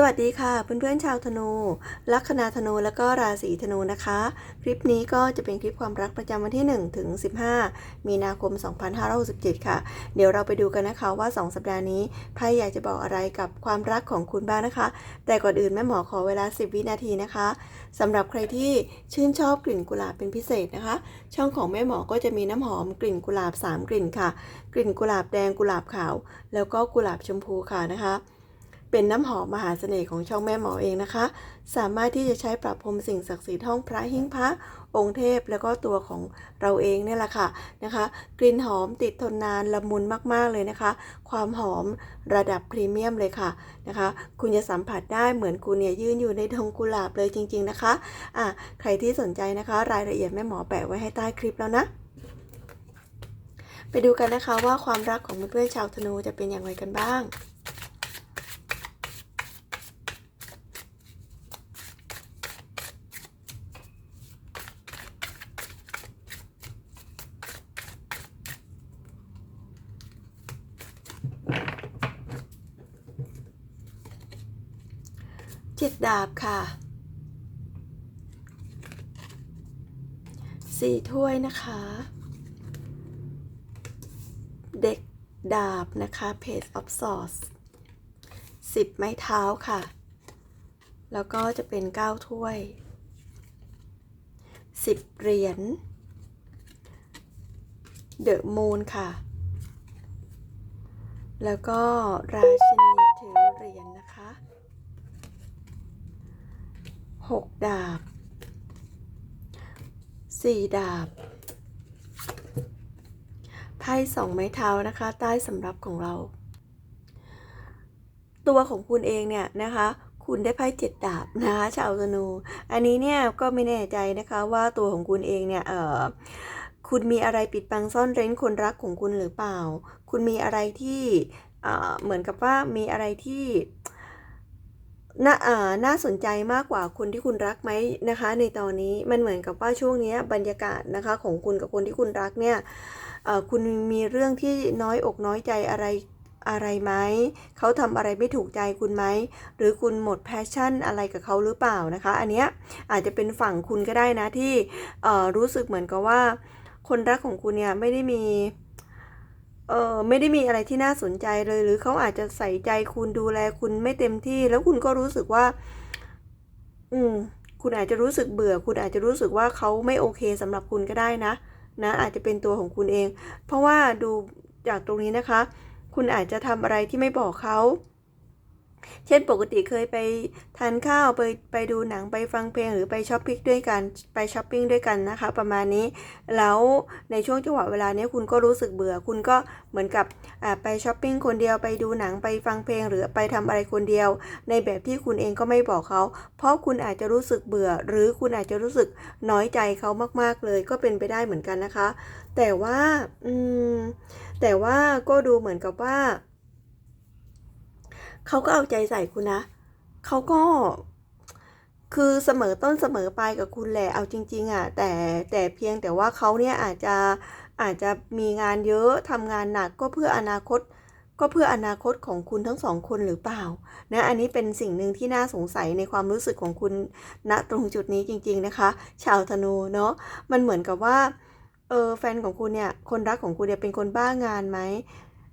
สวัสดีค่ะเพื่อนๆชาวธนู ลัคนาธนูแล้วก็ราศีธนูนะคะ คลิปนี้ก็จะเป็นคลิปความรักประจำวันที่1ถึง15 มีนาคม 2567 ค่ะ เดี๋ยวเราไปดูกันนะคะว่า 2 สัปดาห์นี้ไพ่อยากจะบอกอะไรกับความรักของคุณบ้างนะคะ แต่ก่อนอื่นแม่หมอขอเวลา 10 วินาทีนะคะสำหรับใครที่ชื่นชอบกลิ่นกุหลาบเป็นพิเศษนะคะ ช่องของแม่หมอก็จะมีน้ำหอมกลิ่นกุหลาบ 3 กลิ่นค่ะ กลิ่นกุหลาบแดงกุหลาบขาว แล้วก็กุหลาบชมพูค่ะนะคะ เป็นน้ำหอมมหาเสน่ห์ของช่องแม่หมอเองนะคะ สามารถที่จะใช้ปรับพรมสิ่งศักดิ์สิทธิ์ห้องพระหิ้งพระองค์เทพแล้วก็ตัวของเราเองเนี่ยแหละค่ะนะคะ กลิ่นหอมติดทนนานละมุนมากๆเลยนะคะ ความหอมระดับพรีเมียมเลยค่ะนะคะ คุณจะสัมผัสได้เหมือนคุณเนี่ยยืนอยู่ในดงกุหลาบเลยจริง ๆนะคะอะใครที่สนใจนะคะ รายละเอียดแม่หมอแปะไว้ให้ใต้คลิปแล้วนะไปดูกันนะคะว่าความรักของเพื่อนๆชาวธนูจะเป็นอย่างไรกันบ้าง เจ็ดดาบค่ะสี่ถ้วยนะคะ เด็กดาบนะคะ Page of Swords สิบไม้เท้าค่ะ แล้วก็จะเป็นเก้าถ้วยสิบเหรียญ The Moon ค่ะ แล้วก็ราชินีถือเหรียญนะคะ หกดาบสี่ดาบไพ่สองไม้เท้านะคะ ใต้สำรับของเรา ตัวของคุณเองเนี่ยนะคะ คุณได้ไพ่เจ็ดดาบนะคะชาวธนู อันนี้เนี่ยก็ไม่แน่ใจนะคะว่าตัวของคุณเองเนี่ยเออคุณมีอะไรปิดบังซ่อนเร้นคนรักของคุณหรือเปล่า คุณมีอะไรที่เออเหมือนกับว่ามีอะไรที่ น่าอ่าน่าสนใจมากกว่าคนที่คุณรักไหมนะคะ ในตอนนี้มันเหมือนกับว่าช่วงนี้บรรยากาศนะคะของคุณกับคนที่คุณรักเนี่ยคุณมีเรื่องที่น้อยอกน้อยใจอะไรอะไรไหม เขาทำอะไรไม่ถูกใจคุณไหม หรือคุณหมดแพชชั่นอะไรกับเขาหรือเปล่านะคะ อันเนี้ยอาจจะเป็นฝั่งคุณก็ได้นะที่รู้สึกเหมือนกับว่า คนรักของคุณเนี่ยไม่ได้มี เออไม่ได้มีอะไรที่น่าสนใจเลย หรือเขาอาจจะใส่ใจคุณดูแลคุณไม่เต็มที่ แล้วคุณก็รู้สึกว่า อืม คุณอาจจะรู้สึกเบื่อ คุณอาจจะรู้สึกว่าเขาไม่โอเคสำหรับคุณก็ได้นะ นะ อาจจะเป็นตัวของคุณเอง เพราะว่าดูจากตรงนี้นะคะ คุณอาจจะทำอะไรที่ไม่บอกเขา เช่นปกติเคยไปทานข้าวไปไปดูหนังไปฟังเพลงหรือไปช้อปปิ้งด้วยกันไปช้อปปิ้งด้วยกันนะคะ ประมาณนี้แล้วในช่วงจังหวะเวลานี้คุณก็รู้สึกเบื่อ คุณก็เหมือนกับไปช้อปปิ้งคนเดียวไปดูหนังไปฟังเพลงหรือไปทำอะไรคนเดียว ในแบบที่คุณเองก็ไม่บอกเขา เพราะคุณอาจจะรู้สึกเบื่อ หรือคุณอาจจะรู้สึกน้อยใจเขามาก ๆเลยก็เป็นไปได้เหมือนกันนะคะ แต่ว่าอืมแต่ว่าก็ดูเหมือนกับว่า เขาก็เอาใจใส่คุณนะ เขาก็คือเสมอต้นเสมอปลายกับคุณแหละ เอาจริง ๆอะ แต่แต่เพียงแต่ว่าเขาเนี่ยอาจจะอาจจะมีงานเยอะทำงานหนักก็เพื่ออนาคต ก็เพื่ออนาคตของคุณทั้งสองคนหรือเปล่านะอันนี้เป็นสิ่งหนึ่งที่น่าสงสัยในความรู้สึกของคุณณตรงจุดนี้จริง ๆนะคะ ชาวธนูเนาะมันเหมือนกับว่าเออแฟนของคุณเนี่ยคนรักของคุณเนี่ยเป็นคนบ้างานไหม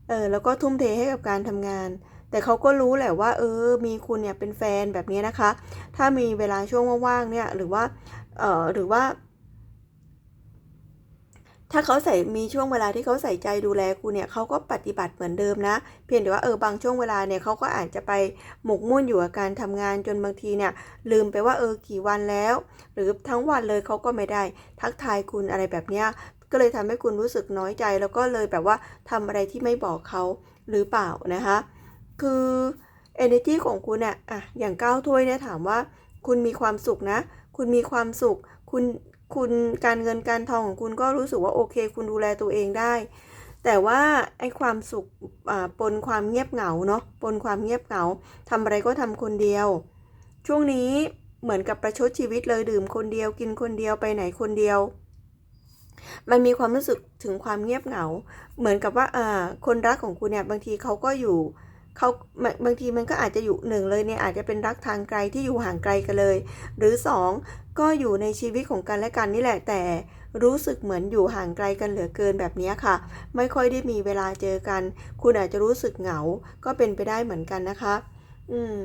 เออแล้วก็ทุ่มเทให้กับการทำงาน แต่เขาก็รู้แหละว่า เออ มีคุณเนี่ยเป็นแฟนแบบนี้นะคะ ถ้ามีเวลาช่วงว่างๆเนี่ยหรือว่าเออหรือว่า ถ้าเขาใส่มีช่วงเวลาที่เขาใส่ใจดูแลคุณเนี่ยเขาก็ปฏิบัติเหมือนเดิมนะ เพียงแต่ว่าเออบางช่วงเวลาเนี่ยเขาก็อาจจะไปหมกมุ่นอยู่กับการทำงานจนบางทีเนี่ย ลืมไปว่าเออกี่วันแล้ว หรือทั้งวันเลยเขาก็ไม่ได้ ทักทายคุณอะไรแบบเนี้ยก็เลยทำให้คุณรู้สึกน้อยใจ แล้วก็เลยแบบว่าทำอะไรที่ไม่บอกเขาหรือเปล่านะคะ คือ energy ของคุณเนี่ยอะอย่างก้าวถ้วยเนี่ยถามว่า คุณมีความสุขนะ คุณมีความสุข คุณคุณการเงินการทองของคุณก็รู้สึกว่าโอเค คุณดูแลตัวเองได้ แต่ว่าไอ้ความสุขปนความเงียบเหงาเนาะปนความเงียบเหงาทำอะไรก็ทำคนเดียว ช่วงนี้เหมือนกับประชดชีวิตเลยดื่มคนเดียวกินคนเดียวไปไหนคนเดียว มันมีความรู้สึกถึงความเงียบเหงา เหมือนกับว่าอ่าคนรักของคุณเนี่ยบางทีเขาก็อยู่ เขาบางทีมันก็อาจจะอยู่หนึ่งเลยเนี่ยอาจจะเป็นรักทางไกลที่อยู่ห่างไกลกันเลย หรือสองก็อยู่ในชีวิตของกันและกันนี่แหละแต่รู้สึกเหมือนอยู่ห่างไกลกันเหลือเกินแบบนี้ค่ะ ไม่ค่อยได้มีเวลาเจอกัน คุณอาจจะรู้สึกเหงาก็เป็นไปได้เหมือนกันนะคะ อืม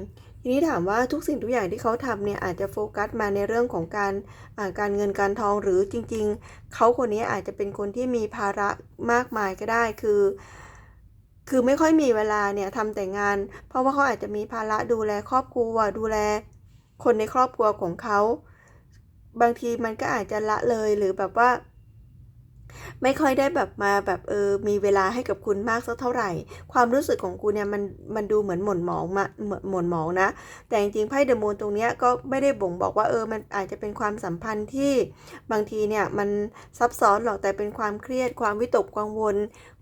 ทีนี้ถามว่าทุกสิ่งทุกอย่างที่เขาทำเนี่ยอาจจะโฟกัสมาในเรื่องของการการเงินการทองหรือจริง ๆ เขาคนนี้อาจจะเป็นคนที่มีภาระมากมายก็ได้คือ คือไม่ค่อยมีเวลาเนี่ยทำแต่งาน เพราะว่าเขาอาจจะมีภาระดูแลครอบครัวดูแล คนในครอบครัวของเขา บางทีมันก็อาจจะละเลยหรือแบบว่า ไม่ค่อยได้แบบมาแบบเออมีเวลาให้กับคุณมากสักเท่าไหร่ ความรู้สึกของคุณเนี่ยมันมันดูเหมือนหม่นหมองมาเหมือนหม่นหมองนะ แต่จริงๆไพ่เดอะมูนตรงเนี้ยก็ไม่ได้บ่งบอกว่าเออมันอาจจะเป็นความสัมพันธ์ที่บางทีเนี่ยมันซับซ้อนหรอกแต่เป็นความเครียด ความวิตกกังวล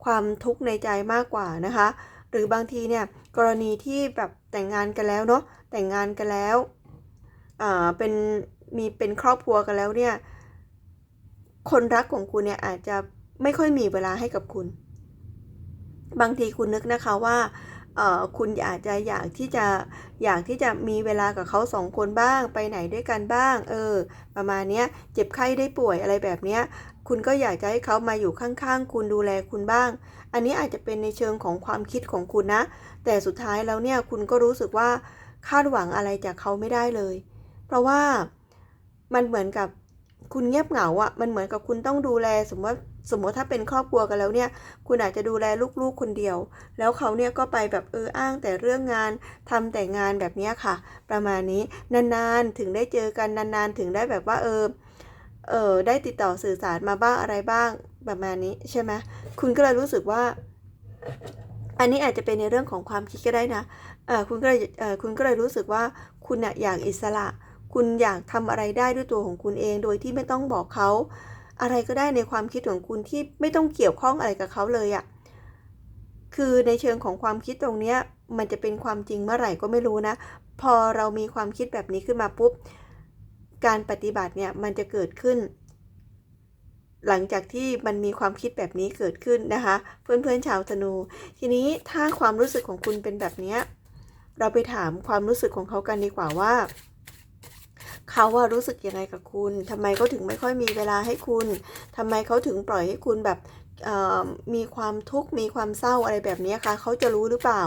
ความทุกข์ในใจมากกว่านะคะ หรือบางทีเนี่ยกรณีที่แบบแต่งงานกันแล้วเนาะแต่งงานกันแล้วอ่าเป็นมีเป็นครอบครัวกันแล้วเนี่ย คนรักของคุณเนี่ยอาจจะไม่ค่อยมีเวลาให้กับคุณ บางทีคุณนึกนะคะว่าเออคุณอาจจะอยากที่จะอยากที่จะมีเวลากับเขาสองคนบ้าง ไปไหนด้วยกันบ้าง เออ ประมาณเนี้ยเจ็บไข้ได้ป่วยอะไรแบบเนี้ยคุณก็อยากจะให้เขามาอยู่ข้างๆ คุณดูแลคุณบ้าง อันนี้อาจจะเป็นในเชิงของความคิดของคุณนะ แต่สุดท้ายแล้วเนี่ยคุณก็รู้สึกว่าคาดหวังอะไรจากเขาไม่ได้เลย เพราะว่ามันเหมือนกับ คุณเงียบเหงาอะ่ะมันเหมือนกับคุณต้องดูแล สมมติว่าสมมติถ้าเป็นครอบครัวกันแล้วเนี่ย คุณอาจจะดูแลลูกๆคนเดียว แล้วเขาเนี่ยก็ไปแบบเอออ้างแต่เรื่องงานทำแต่งานแบบนี้ค่ะ ประมาณนี้นานๆถึงได้เจอกันนานๆ ถึงได้แบบว่าเออเออได้ติดต่อสื่อสารมาบ้างอะไรบ้างประมาณนี้ใช่ไหมคุณก็เลยรู้สึกว่า อันนี้อาจจะเป็นในเรื่องของความคิดก็ได้นะเออคุณก็เลยเออคุณก็เลยรู้สึกว่าคุณน่ะอยากอิสระ คุณอยากทำอะไรได้ด้วยตัวของคุณเอง โดยที่ไม่ต้องบอกเขา อะไรก็ได้ในความคิดของคุณที่ไม่ต้องเกี่ยวข้องอะไรกับเขาเลยอะ่ะคือในเชิงของความคิดตรงเนี้ยมันจะเป็นความจริงเมื่อไหร่ก็ไม่รู้นะ พอเรามีความคิดแบบนี้ขึ้นมาปุ๊บ การปฏิบัติเนี่ยมันจะเกิดขึ้น หลังจากที่มันมีความคิดแบบนี้เกิดขึ้นนะคะ เพื่อนๆชาวธนู ทีนี้ถ้าความรู้สึกของคุณเป็นแบบนี้เราไปถามความรู้สึกของเขากันดีกว่าว่า เขาว่ารู้สึกยังไงกับคุณทำไมเขาถึงไม่ค่อยมีเวลาให้คุณทำไมเขาถึงปล่อยให้คุณแบบมีความทุกข์มีความเศร้าอะไรแบบนี้คะเขาจะรู้หรือเปล่า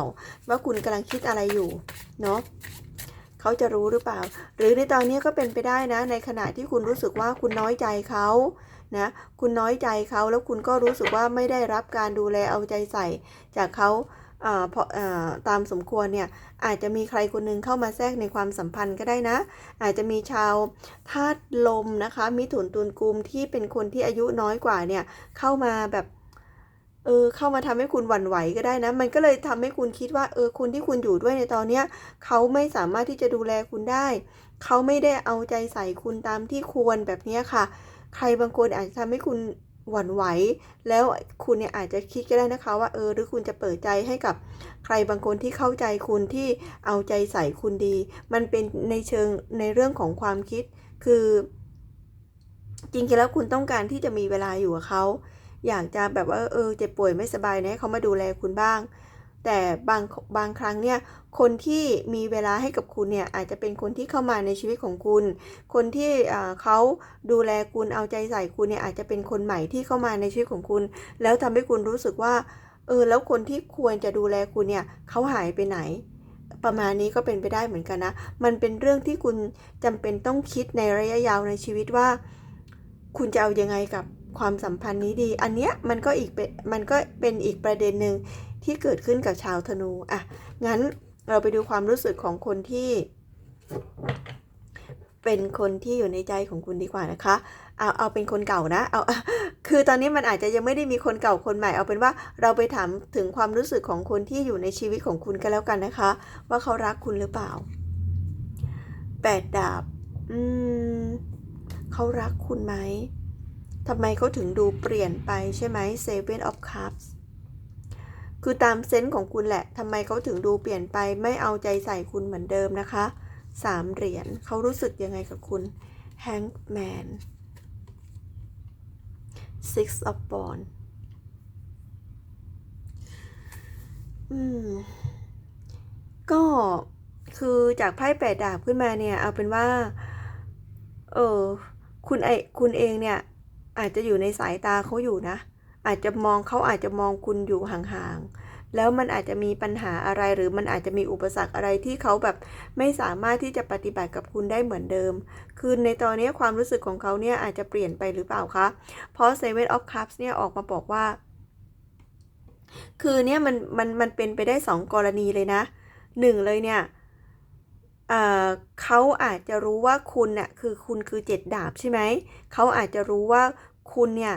ว่าคุณกำลังคิดอะไรอยู่เนาะเขาจะรู้หรือเปล่า หรือในตอนนี้ก็เป็นไปได้นะ ในขณะที่คุณรู้สึกว่าคุณน้อยใจเขานะคุณน้อยใจเขาแล้วคุณก็รู้สึกว่าไม่ได้รับการดูแลเอาใจใส่จากเขา ตามสมควรเนี่ยอาจจะมีใครคนหนึงเข้ามาแทรกในความสัมพันธ์ก็ได้นะ อาจจะมีชาวธาตุลมนะคะ มิถุนตุลกุมที่เป็นคนที่อายุน้อยกว่าเนี่ยเข้ามาแบบเออเข้ามาทำให้คุณหวั่นไหวก็ได้นะ มันก็เลยทำให้คุณคิดว่าเออคนที่คุณอยู่ด้วยในตอนเนี้ยเขาไม่สามารถที่จะดูแลคุณได้ เขาไม่ได้เอาใจใส่คุณตามที่ควรแบบนี้ค่ะ ใครบางคนอาจจะทำให้คุณ หวั่นไหว แล้วคุณเนี่ยอาจจะคิดก็ได้นะคะว่าเออหรือคุณจะเปิดใจให้กับใครบางคนที่เข้าใจคุณที่เอาใจใส่คุณดี มันเป็นในเชิงในเรื่องของความคิด คือ จริงๆแล้วคุณต้องการที่จะมีเวลาอยู่กับเขา อยากจะแบบว่าเออเจ็บป่วยไม่สบายนะเขามาดูแลคุณบ้าง แต่บางบางครั้งเนี่ยคนที่มีเวลาให้กับคุณเนี่ยอาจจะเป็นคนที่เข้ามาในชีวิตของคุณ คนที่เขาดูแลคุณเอาใจใส่คุณเนี่ยอาจจะเป็นคนใหม่ที่เข้ามาในชีวิตของคุณ แล้วทำให้คุณรู้สึกว่าเออแล้วคนที่ควรจะดูแลคุณเนี่ยเขาหายไปไหน ประมาณนี้ก็เป็นไปได้เหมือนกันนะ มันเป็นเรื่องที่คุณจำเป็นต้องคิดในระยะยาวในชีวิตว่า คุณจะเอายังไงกับความสัมพันธ์นี้ดี อันเนี้ยมันก็อีกเป็นมันก็เป็นอีกประเด็นหนึ่ง ที่เกิดขึ้นกับชาวธนูอะงั้นเราไปดูความรู้สึกของคนที่ เป็นคนที่อยู่ในใจของคุณดีกว่านะคะ เอาเอาเป็นคนเก่านะเอาคือตอนนี้มันอาจจะยังไม่ได้มีคนเก่าคนใหม่ เอาเป็นว่าเราไปถามถึงความรู้สึกของคนที่อยู่ในชีวิตของคุณกันแล้วกันนะคะ ว่าเขารักคุณหรือเปล่าแปดดาบ อืมเขารักคุณไหมทำไมเขาถึงดูเปลี่ยนไปใช่ไหม Seven of Cups คือตามเซนส์ของคุณแหละทำไมเขาถึงดูเปลี่ยนไปไม่เอาใจใส่คุณเหมือนเดิมนะคะสามเหรียญเขารู้สึกยังไงกับคุณ Hangman Six of Wands อืม ก็คือจากไพ่แปดดาบขึ้นมาเนี่ย เอาเป็นว่า เออ คุณไอคุณเองเนี่ย อาจจะอยู่ในสายตาเขาอยู่นะ อาจจะมองเขาอาจจะมองคุณอยู่ห่างๆ แล้วมันอาจจะมีปัญหาอะไรหรือมันอาจจะมีอุปสรรคอะไรที่เขาแบบไม่สามารถที่จะปฏิบัติกับคุณได้เหมือนเดิม คือในตอนนี้ความรู้สึกของเขาเนี่ยอาจจะเปลี่ยนไปหรือเปล่าคะ เพราะ Seven of Cups เนี่ยออกมาบอกว่า คือเนี่ยมันมันมันเป็นไปได้สองกรณีเลยนะหนึ่งเลยเนี่ยเอ่อเขาอาจจะรู้ว่าคุณน่ะคือคุณคือเจ็ดดาบใช่ไหม เขาอาจจะรู้ว่าคุณเนี่ย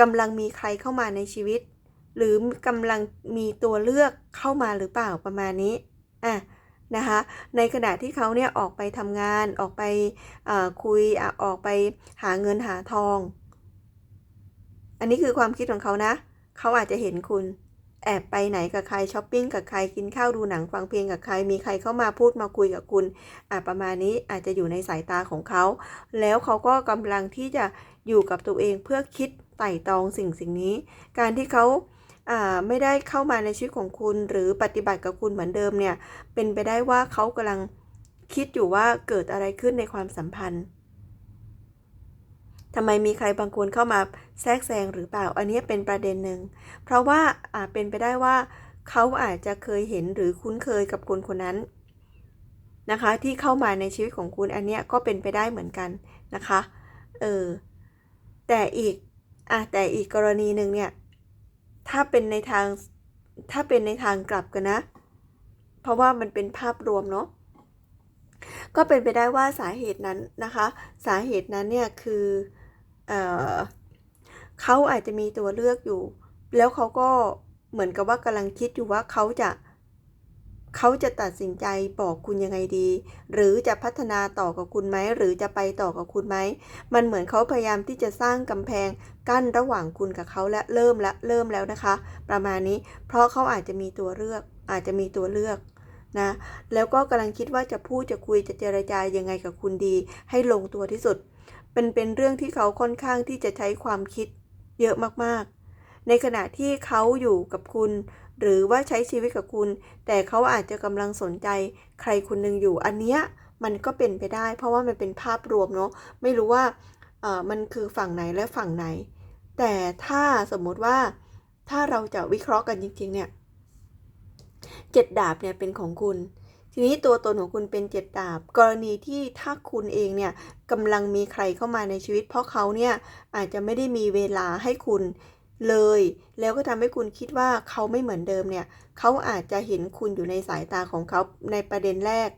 กำลังมีใครเข้ามาในชีวิต หรือกำลังมีตัวเลือกเข้ามาหรือเปล่าประมาณนี้อะนะคะในขณะที่เขาเนี่ยออกไปทำงานออกไปคุยอออกไปหาเงินหาทอง อันนี้คือความคิดของเขานะ เขาอาจจะเห็นคุณแอบไปไหนกับใครช้อปปิ้งกับใครกินข้าวดูหนังฟังเพลงกับใครมีใครเข้ามาพูดมาคุยกับคุณอะประมาณนี้อาจจะอยู่ในสายตาของเขา แล้วเขาก็กำลังที่จะอยู่กับตัวเองเพื่อคิด ไต่ตองสิ่งสิ่งนี้ การที่เขาาไม่ได้เข้ามาในชีวิตของคุณ หรือปฏิบัติกับคุณเหมือนเดิมเนี่ยเป็นไปได้ว่าเขากำลังคิดอยู่ว่าเกิดอะไรขึ้นในความสัมพันธ์ทำไมมีใครบางคนเข้ามาแทรกแซงหรือเปล่า อันนี้เป็นประเด็นหนึ่ง เพราะว่าอาจเป็นไปได้ว่า เขาอาจจะเคยเห็นหรือคุ้นเคยกับคนคนนั้นนะคะ ที่เข้ามาในชีวิตของคุณอันนี้ก็เป็นไปได้เหมือนกันนะคะ เออ แต่อีก อะแต่อีกกรณีหนึ่งเนี่ย ถ้าเป็นในทางถ้าเป็นในทางกลับกันนะ เพราะว่ามันเป็นภาพรวมเนาะก็เป็นไปได้ว่าสาเหตุนั้นนะคะ สาเหตุนั้นเนี่ยคือเออเขาอาจจะมีตัวเลือกอยู่ แล้วเขาก็เหมือนกับว่ากำลังคิดอยู่ว่าเขาจะเขาจะตัดสินใจบอกคุณยังไงดี หรือจะพัฒนาต่อกับคุณไหม หรือจะไปต่อกับคุณไหม มันเหมือนเขาพยายามที่จะสร้างกำแพง กั้นระหว่างคุณกับเขาและเริ่มและเริ่มแล้วนะคะ ประมาณนี้เพราะเขาอาจจะมีตัวเลือกอาจจะมีตัวเลือกนะแล้วก็กำลังคิดว่าจะพูดจะคุยจะเจรจายังไงกับคุณดี ให้ลงตัวที่สุด เป็นเป็นเรื่องที่เขาค่อนข้างที่จะใช้ความคิดเยอะมากๆ ในขณะที่เขาอยู่กับคุณ หรือว่าใช้ชีวิตกับคุณ แต่เขาอาจจะกำลังสนใจใครคนหนึ่งอยู่อันเนี้ยมันก็เป็นไปได้ เพราะว่ามันเป็นภาพรวมเนาะไม่รู้ว่าเออมันคือฝั่งไหนและฝั่งไหน แต่ถ้าสมมุติว่าถ้าเราจะวิเคราะห์กันจริงๆเนี่ยเจ็ดดาบเนี่ยเป็นของคุณ ทีนี้ตัวตนของคุณเป็นเจ็ดดาบ กรณีที่ถ้าคุณเองเนี่ยกำลังมีใครเข้ามาในชีวิต เพราะเขาเนี่ยอาจจะไม่ได้มีเวลาให้คุณเลย แล้วก็ทำให้คุณคิดว่าเขาไม่เหมือนเดิมเนี่ยเขาอาจจะเห็นคุณอยู่ในสายตาของเขาในประเด็นแรก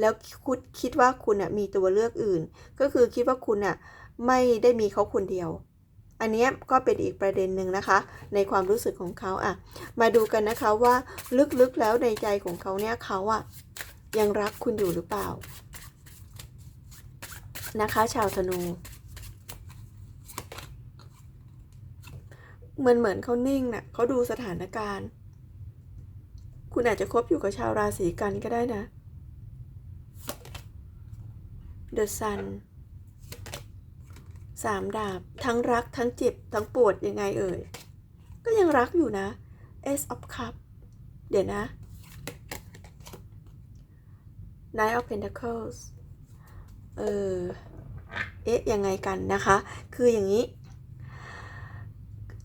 แล้วคุณคิดว่าคุณน่ะมีตัวเลือกอื่น ก็คือคิดว่าคุณน่ะไม่ได้มีเขาคนเดียว อันนี้ก็เป็นอีกประเด็นหนึ่งนะคะ ในความรู้สึกของเขาอะ มาดูกันนะคะว่าลึกๆแล้วในใจของเขาเนี่ยเขาอะยังรักคุณอยู่หรือเปล่า นะคะ ชาวธนูเหมือนเหมือนเขานิ่งน่ะเขาดูสถานการณ์ คุณอาจจะคบอยู่กับชาวราศีกันก็ได้นะ The Sun สามดาบ ทั้งรักทั้งเจ็บ ทั้งปวดยังไงเอ่ย ก็ยังรักอยู่นะ Ace of Cup เดี๋ยวนะ Nine of Pentacles เออ เอ๊ะ ยังไงกันนะคะ คืออย่างนี้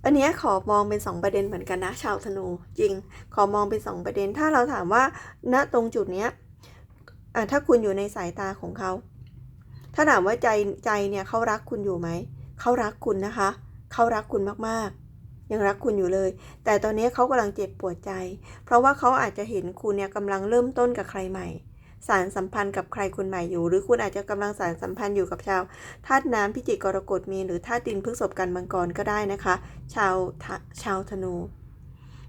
อันนี้ขอมองเป็นสองประเด็นเหมือนกันนะ ชาวธนู จริง ขอมองเป็นสองประเด็น ถ้าเราถามว่าณตรงจุดเนี้ยอะถ้าคุณอยู่ในสายตาของเขา ถ้าถามว่าใจใจเนี่ยเขารักคุณอยู่ไหม เขารักคุณนะคะ เขารักคุณมากๆ ยังรักคุณอยู่เลย แต่ตอนนี้เขากำลังเจ็บปวดใจ เพราะว่าเขาอาจจะเห็นคุณเนี่ยกำลังเริ่มต้นกับใครใหม่ สารสัมพันธ์กับใครคนใหม่อยู่ หรือคุณอาจจะกำลังสารสัมพันธ์อยู่กับชาวธาตุน้ำพิจิกกรกฎมีนหรือธาตุดินพฤกษภกันมังกรก็ได้นะคะ ชาวชาวธนู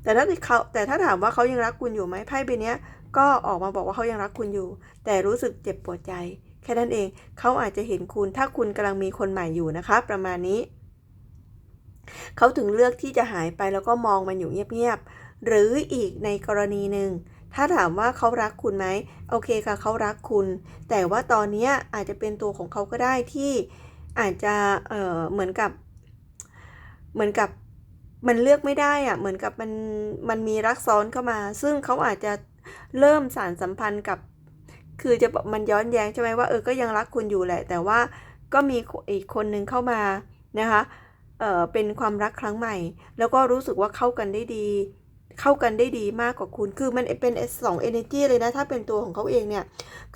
แต่ถ้าเขาแต่ถ้าถามว่าเขายังรักคุณอยู่ไหมไพ่ใบเนี้ยก็ออกมาบอกว่าเขายังรักคุณอยู่ แต่รู้สึกเจ็บปวดใจ แค่นั้นเอง เขาอาจจะเห็นคุณ ถ้าคุณกำลังมีคนใหม่อยู่นะคะ ประมาณนี้ เขาถึงเลือกที่จะหายไปแล้วก็มองมันอยู่เงียบๆ หรืออีกในกรณีหนึ่ง ถ้าถามว่าเขารักคุณไหม โอเคค่ะ เขารักคุณ แต่ว่าตอนนี้อาจจะเป็นตัวของเขาก็ได้ที่อาจจะ เออเหมือนกับ เหมือนกับมันเลือกไม่ได้อะเหมือนกับมัน มันมีรักซ้อนเข้ามา ซึ่งเขาอาจจะเริ่มสารสัมพันธ์กับ คือจะบอกมันย้อนแย้งใช่ไหมว่าเออก็ยังรักคุณอยู่แหละ แต่ว่าก็มีอีกคนนึงเข้ามานะคะเออเป็นความรักครั้งใหม่ แล้วก็รู้สึกว่าเข้ากันได้ดี เข้ากันได้ดีมากกว่าคุณ คือมันเป็นสองเอเนจีเลยนะ ถ้าเป็นตัวของเขาเองเนี่ย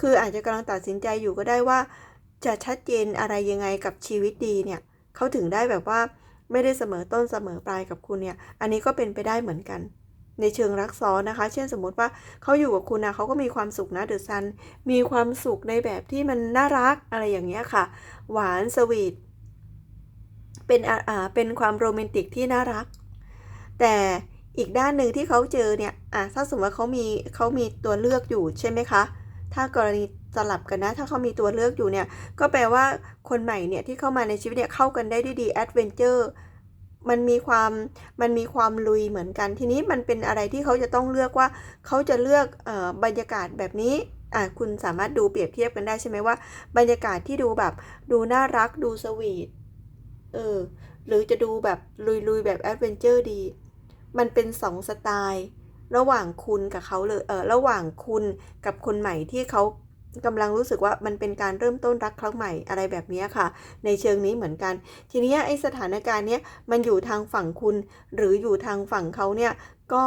คืออาจจะกำลังตัดสินใจอยู่ก็ได้ว่า จะชัดเจนอะไรยังไงกับชีวิตดีเนี่ยเขาถึงได้แบบว่าไม่ได้เสมอต้นเสมอปลายกับคุณเนี่ย อันนี้ก็เป็นไปได้เหมือนกัน ในเชิงรักซ้อนนะคะ เช่นสมมติว่าเขาอยู่กับคุณนะเขาก็มีความสุขนะเดอะซันมีความสุขในแบบที่มันน่ารักอะไรอย่างเงี้ยค่ะ หวานสวีทเป็นอ่าเป็นความโรแมนติกที่น่ารัก แต่อีกด้านหนึ่งที่เขาเจอเนี่ยอะถ้าสมมติว่าเขามีเขามีตัวเลือกอยู่ใช่ไหมคะ ถ้ากรณีสลับกันนะ ถ้าเขามีตัวเลือกอยู่เนี่ย ก็แปลว่าคนใหม่เนี่ยที่เข้ามาในชีวิตเนี่ยเข้ากันได้ด้วยดีแอดเวนเจอร์ มันมีความมันมีความลุยเหมือนกัน ทีนี้มันเป็นอะไรที่เขาจะต้องเลือกว่าเขาจะเลือกออบรรยากาศแบบนี้อะคุณสามารถดูเปรียบเทียบกันได้ใช่ไหมว่า บรรยากาศที่ดูแบบดูน่ารักดูสวีทเออหรือจะดูแบบลุยๆแบบแอดเวนเจอร์ดี มันเป็นสองสไตล์ ระหว่างคุณกับเขาเลยเออระหว่างคุณกับคนใหม่ที่เขา กำลังรู้สึกว่ามันเป็นการเริ่มต้นรักครั้งใหม่อะไรแบบนี้ค่ะ ในเชิงนี้เหมือนกัน ทีนี้ไอสถานการณ์เนี้ยมันอยู่ทางฝั่งคุณ หรืออยู่ทางฝั่งเขาเนี่ยก็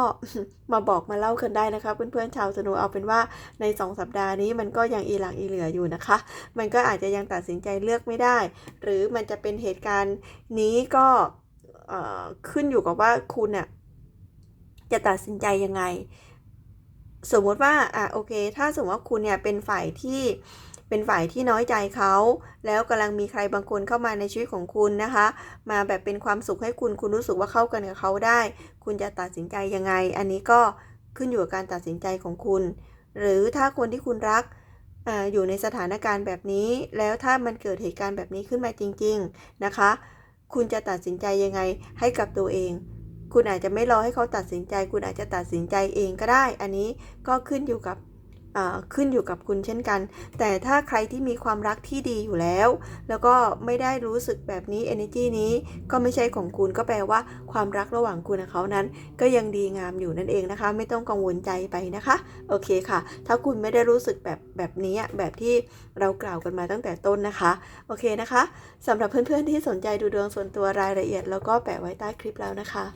มาบอกมาเล่ากันได้นะคะ เพื่อนๆชาวสนุเอาเป็นว่าในสองสัปดาห์นี้มันก็ยังอีหลังอีเหลืออยู่นะคะ มันก็อาจจะยังตัดสินใจเลือกไม่ได้ หรือมันจะเป็นเหตุการณ์นี้ก็ขึ้นอยู่กับว่าคุณน่ะจะตัดสินใจยังไง สมมติว่าอะโอเค ถ้าสมมติว่าคุณเนี่ยเป็นฝ่ายที่เป็นฝ่ายที่น้อยใจเขา แล้วกำลังมีใครบางคนเข้ามาในชีวิตของคุณนะคะ มาแบบเป็นความสุขให้คุณคุณรู้สึกว่าเข้ากันกับเขาได้ คุณจะตัดสินใจยังไง อันนี้ก็ขึ้นอยู่กับการตัดสินใจของคุณ หรือถ้าคนที่คุณรักอาอยู่ในสถานการณ์แบบนี้ แล้วถ้ามันเกิดเหตุการณ์แบบนี้ขึ้นมาจริง ๆนะคะ คุณจะตัดสินใจยังไงให้กับตัวเอง คุณอาจจะไม่รอให้เขาตัดสินใจ คุณอาจจะตัดสินใจเองก็ได้ อันนี้ก็ขึ้นอยู่กับขึ้นอยู่กับคุณเช่นกัน แต่ถ้าใครที่มีความรักที่ดีอยู่แล้ว แล้วก็ไม่ได้รู้สึกแบบนี้ energy นี้ก็ไม่ใช่ของคุณก็แปลว่าความรักระหว่างคุณกับเขานั้น ก็ยังดีงามอยู่นั่นเองนะคะ ไม่ต้องกังวลใจไปนะคะ โอเคค่ะ ถ้าคุณไม่ได้รู้สึกแบบแบบนี้แบบที่เรากล่าวกันมาตั้งแต่ต้นนะคะ โอเคนะคะสำหรับเพื่อนๆที่สนใจดูดวงส่วนตัวรายละเอียด แล้วก็แปะไว้ใต้คลิปแล้วนะคะ